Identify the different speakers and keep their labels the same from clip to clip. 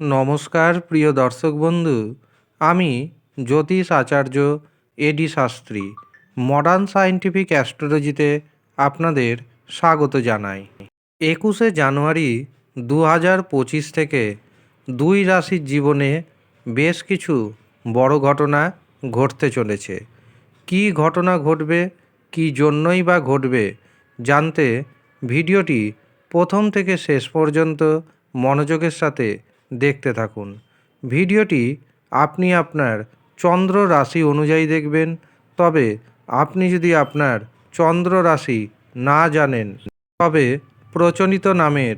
Speaker 1: নমস্কার, প্রিয় দর্শক বন্ধু। আমি জ্যোতিষ আচার্য A D Shastri. Modern scientific অ্যাস্ট্রোলজিতে আপনাদের স্বাগত জানাই। একুশে জানুয়ারি দু হাজার পঁচিশ থেকে দুই রাশির জীবনে বেশ কিছু বড় ঘটনা ঘটতে চলেছে। কী ঘটনা ঘটবে, কী জন্যই বা ঘটবে, জানতে ভিডিওটি প্রথম থেকে শেষ পর্যন্ত মনোযোগের সাথে দেখতে থাকুন। ভিডিওটি আপনি আপনার চন্দ্র রাশি অনুযায়ী দেখবেন, তবে আপনি যদি আপনার চন্দ্র রাশি না জানেন, তবে প্রচলিত নামের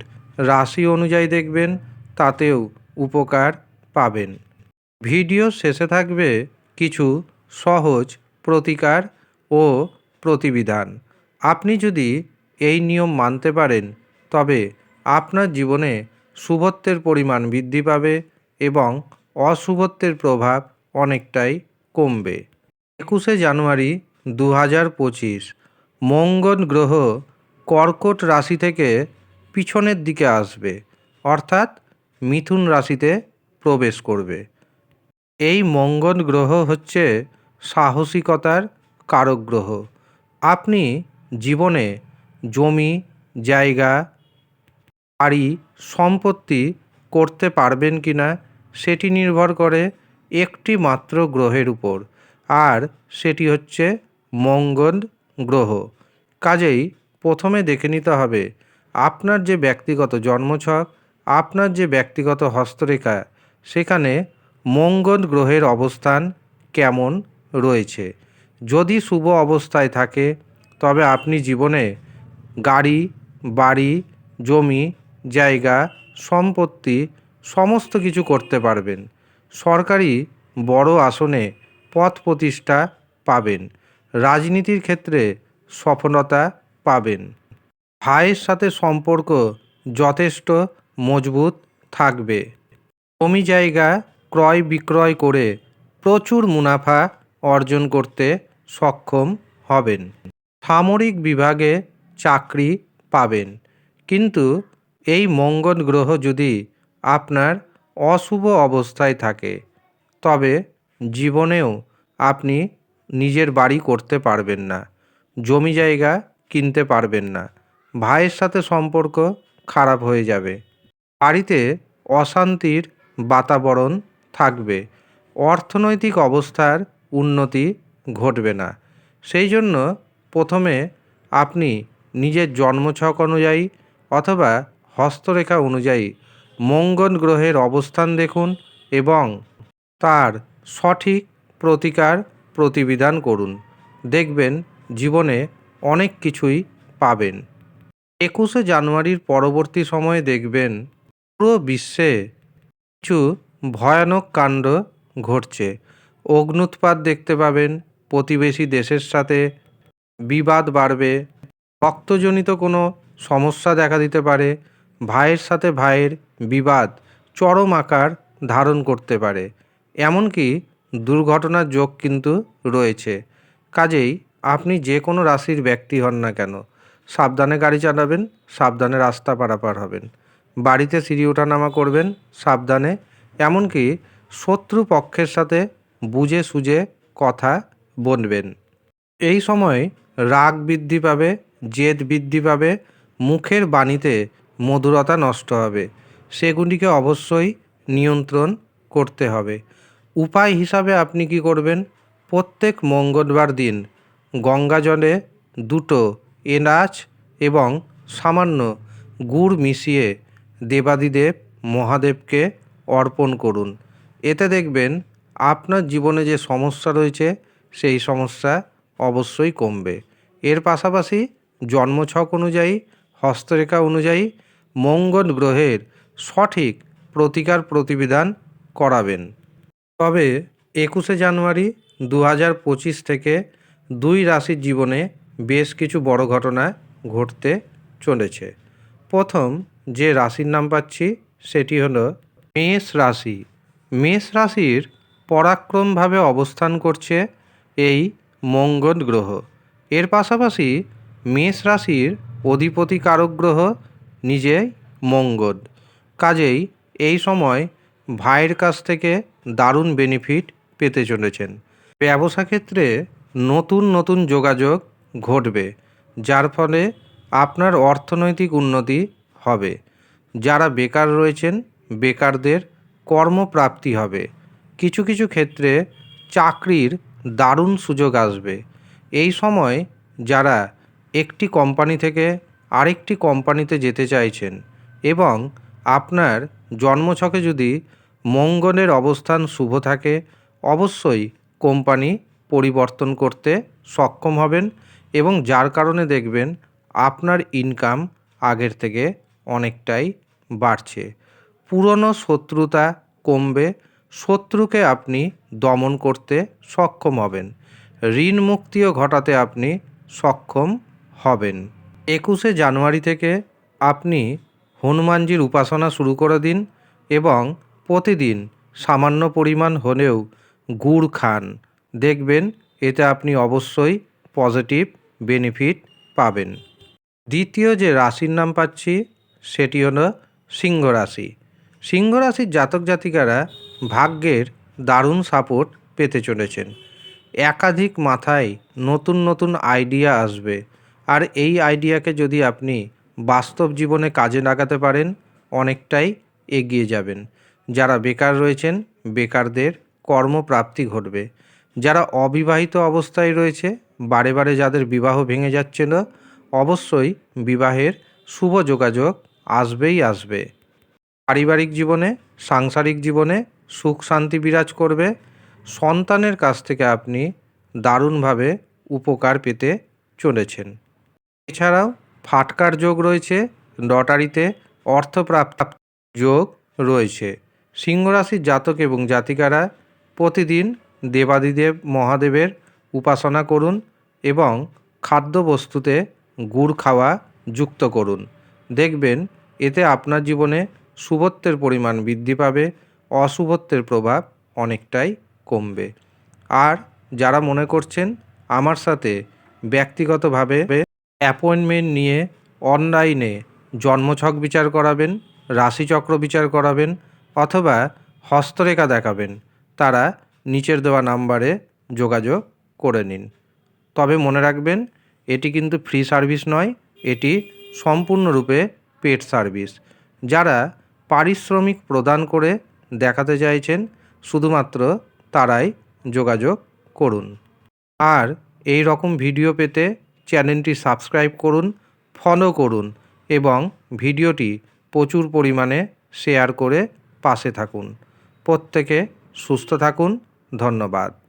Speaker 1: রাশি অনুযায়ী দেখবেন, তাতেও উপকার পাবেন। ভিডিও শেষে থাকবে কিছু সহজ প্রতিকার ও প্রতিবিধান। আপনি যদি এই নিয়ম মানতে পারেন, তবে আপনার জীবনে শুভত্বের পরিমাণ বৃদ্ধি পাবে এবং অশুভত্বের প্রভাব অনেকটাই কমবে। একুশে জানুয়ারি দু হাজার পঁচিশ, মঙ্গল গ্রহ কর্কট রাশি থেকে পিছনের দিকে আসবে, অর্থাৎ মিথুন রাশিতে প্রবেশ করবে। এই মঙ্গল গ্রহ হচ্ছে সাহসিকতার কারক গ্রহ। আপনি জীবনে জমি, জায়গা, বাড়ি সম্পত্তি করতে পারবেন কি না, সেটি নির্ভর করে একটি মাত্র গ্রহের উপর, আর সেটি হচ্ছে মঙ্গল গ্রহ। কাজেই প্রথমে দেখে নিতে হবে, আপনার যে ব্যক্তিগত জন্মছক, আপনার যে ব্যক্তিগত হস্তরেখা, সেখানে মঙ্গল গ্রহের অবস্থান কেমন রয়েছে। যদি শুভ অবস্থায় থাকে, তবে আপনি জীবনে গাড়ি, বাড়ি, জমি জায়গা, সম্পত্তি, সমস্ত কিছু করতে পারবেন। সরকারি বড় আসনে পথ প্রতিষ্ঠা পাবেন। রাজনীতির ক্ষেত্রে সফলতা পাবেন। ভাইয়ের সাথে সম্পর্ক যথেষ্ট মজবুত থাকবে। জমি জায়গা ক্রয় বিক্রয় করে প্রচুর মুনাফা অর্জন করতে সক্ষম হবেন। সামরিক বিভাগে চাকরি পাবেন। কিন্তু এই মঙ্গল গ্রহ যদি আপনার অশুভ অবস্থায় থাকে, তবে জীবনেও আপনি নিজের বাড়ি করতে পারবেন না, জমি জায়গা কিনতে পারবেন না, ভাইয়ের সাথে সম্পর্ক খারাপ হয়ে যাবে, বাড়িতে অশান্তির বাতাবরণ থাকবে, অর্থনৈতিক অবস্থার উন্নতি ঘটবে না। সেই জন্য প্রথমে আপনি নিজের জন্মছক অনুযায়ী অথবা হস্তরেখা অনুযায়ী মঙ্গল গ্রহের অবস্থান দেখুন এবং তার সঠিক প্রতিকার প্রতিবিধান করুন। দেখবেন জীবনে অনেক কিছুই পাবেন। একুশে জানুয়ারির পরবর্তী সময়ে দেখবেন পুরো বিশ্বে কিছু ভয়ানক কাণ্ড ঘটছে। অগ্নুৎপাত দেখতে পাবেন, প্রতিবেশী দেশের সাথে বিবাদ বাড়বে, রক্তজনিত কোনো সমস্যা দেখা দিতে পারে ভাইয়ের সাথে ভাইয়ের বিবাদ চরম আকার ধারণ করতে পারে। এমনকি দুর্ঘটনার যোগ কিন্তু রয়েছে। কাজেই আপনি যে কোনো রাশির ব্যক্তি হন না কেন, সাবধানে গাড়ি চালাবেন, সাবধানে রাস্তা পারাপার হবেন, বাড়িতে সিঁড়ি ওঠানামা করবেন, সাবধানে, এমনকি শত্রু পক্ষের সাথে বুঝে সুঝে কথা বলবেন। এই সময় রাগ বৃদ্ধি পাবে, জেদ বৃদ্ধি পাবে, মুখের বাণীতে মধুরতা নষ্ট হবে। সেগুলিকে অবশ্যই নিয়ন্ত্রণ করতে হবে। উপায় হিসাবে আপনি কি করবেন? প্রত্যেক মঙ্গলবার দিন গঙ্গা জলে দুটো এলাচ এবং সামান্য গুড় মিশিয়ে দেবাদিদেব মহাদেবকে অর্পণ করুন। এতে দেখবেন আপনার জীবনে যে সমস্যা রয়েছে, সেই সমস্যা অবশ্যই কমবে। এর পাশাপাশি জন্মছক অনুযায়ী, হস্তরেখা অনুযায়ী মঙ্গল গ্রহের সঠিক প্রতিকার প্রতিবিধান করাবেন। তবে একুশে জানুয়ারি দু হাজার পঁচিশ থেকে দুই রাশির জীবনে বেশ কিছু বড় ঘটনা ঘটতে চলেছে। প্রথম যে রাশির নাম পাচ্ছি সেটি হলো মেষ রাশি। মেষ রাশির পরাক্রমভাবে অবস্থান করছে এই মঙ্গল গ্রহ। এর পাশাপাশি মেষ রাশির অধিপতি কারক গ্রহ নিজেই মঙ্গল। কাজেই এই সময় ভাইয়ের কাছ থেকে দারুণ বেনিফিট পেতে চলেছেন। ব্যবসা ক্ষেত্রে নতুন নতুন যোগাযোগ ঘটবে, যার ফলে আপনার অর্থনৈতিক উন্নতি হবে। যারা বেকার রয়েছেন, বেকারদের কর্মপ্রাপ্তি হবে। কিছু কিছু ক্ষেত্রে চাকরির দারুণ সুযোগ আসবে। এই সময় যারা একটি কোম্পানি থেকে আরেকটি কোম্পানিতে যেতে চাইছেন এবং আপনার জন্মছকে যদি মঙ্গলের অবস্থান শুভ থাকে, অবশ্যই কোম্পানি পরিবর্তন করতে সক্ষম হবেন এবং যার কারণে দেখবেন আপনার ইনকাম আগের থেকে অনেকটাই বাড়ছে। পুরনো শত্রুতা কমবে, শত্রুকে আপনি দমন করতে সক্ষম হবেন, ঋণ মুক্তিও ঘটাতে আপনি সক্ষম হবেন। একুশে জানুয়ারি থেকে আপনি হনুমানজির উপাসনা শুরু করে দিন এবং প্রতিদিন সামান্য পরিমাণ হলেও গুড় খান। দেখবেন এতে আপনি অবশ্যই পজিটিভ বেনিফিট পাবেন। দ্বিতীয় যে রাশির নাম পাচ্ছি, সেটি হলো সিংহ রাশি। সিংহ রাশির জাতক জাতিকারা ভাগ্যের দারুণ সাপোর্ট পেতে চলেছেন। একাধিক মাথায় নতুন নতুন আইডিয়া আসবে। আর এই আইডিয়াকে যদি আপনি বাস্তব জীবনে কাজে লাগাতে পারেন, অনেকটাই এগিয়ে যাবেন। যারা বেকার রয়েছেন, বেকারদের কর্মপ্রাপ্তি ঘটবে। যারা অবিবাহিত অবস্থায় রয়েছে, বারে বারে যাদের বিবাহ ভেঙে যাচ্ছিল অবশ্যই বিবাহের শুভ যোগাযোগ আসবেই আসবে। পারিবারিক জীবনে, সাংসারিক জীবনে সুখ শান্তি বিরাজ করবে। সন্তানের কাছ থেকে আপনি দারুণভাবে উপকার পেতে চলেছেন। এছাড়াও ফাটকার যোগ রয়েছে, লটারিতে অর্থপ্রাপ্ত যোগ রয়েছে। সিংহরাশির জাতক এবং জাতিকারা প্রতিদিন দেবাদিদেব মহাদেবের উপাসনা করুন এবং খাদ্যবস্তুতে গুড় খাওয়া যুক্ত করুন। দেখবেন, এতে আপনার জীবনে শুভত্বের পরিমাণ বৃদ্ধি পাবে, অশুভত্বের প্রভাব অনেকটাই কমবে। আর যারা মনে করছেন, আমার সাথে ব্যক্তিগতভাবে অ্যাপয়েন্টমেন্ট নিয়ে অনলাইনে জন্মছক বিচার করাবেন, রাশিচক্র বিচার করাবেন অথবা হস্তরেখা দেখাবেন। তারা নিচের দেওয়া নাম্বারে যোগাযোগ করে নিন। তবে মনে রাখবেন, এটি কিন্তু ফ্রি সার্ভিস নয়, এটি সম্পূর্ণরূপে পেড সার্ভিস। যারা পারিশ্রমিক প্রদান করে দেখাতে চাইছেন, শুধুমাত্র তারাই যোগাযোগ করুন। আর এই রকম ভিডিও পেতে চ্যানেলটি সাবস্ক্রাইব করুন, ফলো করুন এবং ভিডিওটি প্রচুর পরিমাণে শেয়ার করে পাশে থাকুন। প্রত্যেকে সুস্থ থাকুন। ধন্যবাদ।